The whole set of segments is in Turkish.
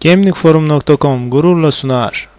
Gemlikforum.com gururla sunar.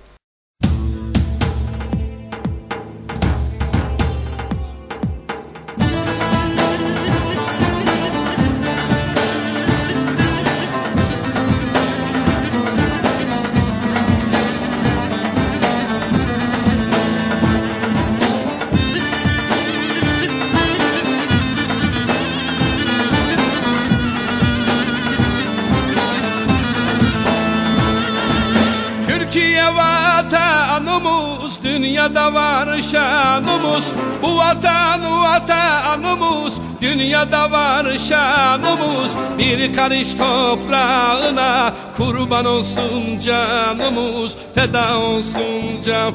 Vatanımız, dünyada var şanımız. Bu vatan vatanımız, dünyada var şanımız. Bir karış toprağına kurban olsun canımız. Feda olsun can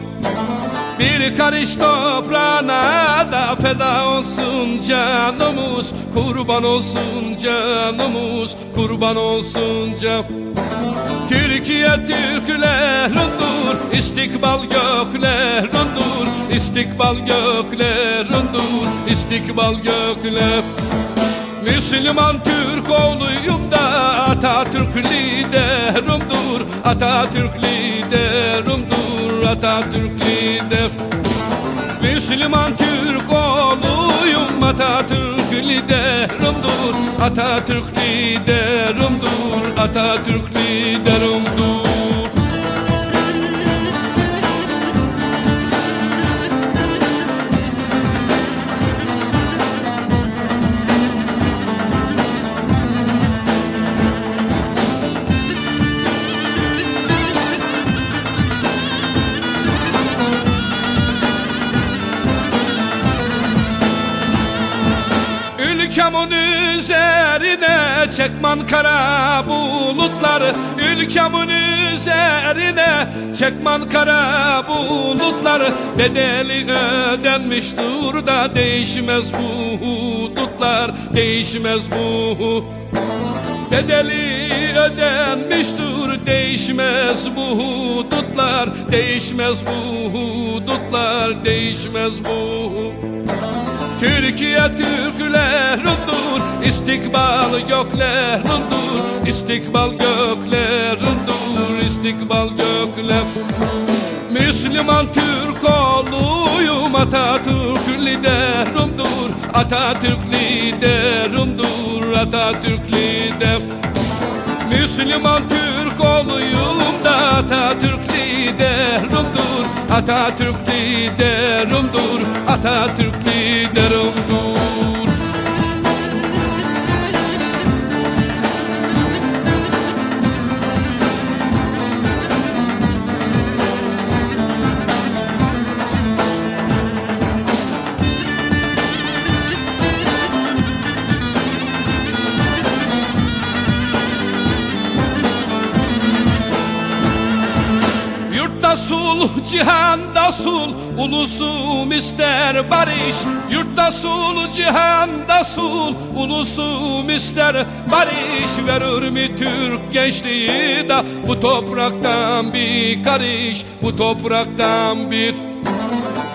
bir karış toprağına da feda olsun canımız Kurban olsun canımız Kurban olsun can. Türkiye Türklerindir istikbal göklerindir istikbal göklerindir istikbal gökler Müslüman Türk oğluyum da Atatürk liderimdir Atatürk liderimdir Atatürk lider Müslüman Türk oğluyum Atatürk liderimdir. Atatürk liderimdir Atatürk liderimdir Ülkemin üzerine çekman kara bulutları. Ülkemin üzerine çekman kara bulutları. Bedeli ödenmiştir da değişmez bu hudutlar Değişmez bu Bedeli ödenmiştir değişmez bu hudutlar Değişmez bu hudutlar değişmez bu Türkiye Türklerindir istikbal göklerindir istikbal göklerindir istikbal gökler. Müslüman Türk oğluyum Atatürk liderimdir Atatürk liderimdir Atatürk lider. Müslüman Türk oğluyum da Atatürk liderimdir. Atatürk liderimdir. Atatürk liderimdir Yurtta sulh, cihanda sulh, ulusum ister barış. Yurtta sulh, cihanda sulh, ulusum ister barış. Verir mi Türk gençliği da bu topraktan bir karış, bu topraktan bir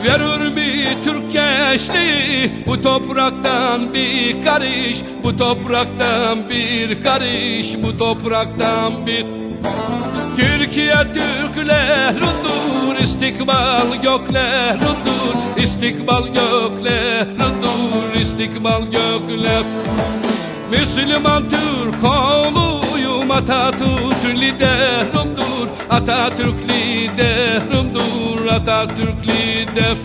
Verir mi Türk gençliği bu topraktan bir karış Bu topraktan bir karış bu topraktan bir Türkiye Türklerindir istikbal göklerindir istikbal göklerindir istikbal gökler Müslüman Türk oğluyum Atatürk liderimdir Atatürk liderimdir Atatürk lider.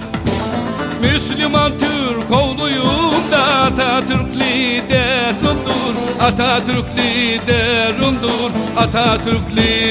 Müslüman Türk oğluyum da Atatürk liderimdir Atatürk liderimdir Atatürk lider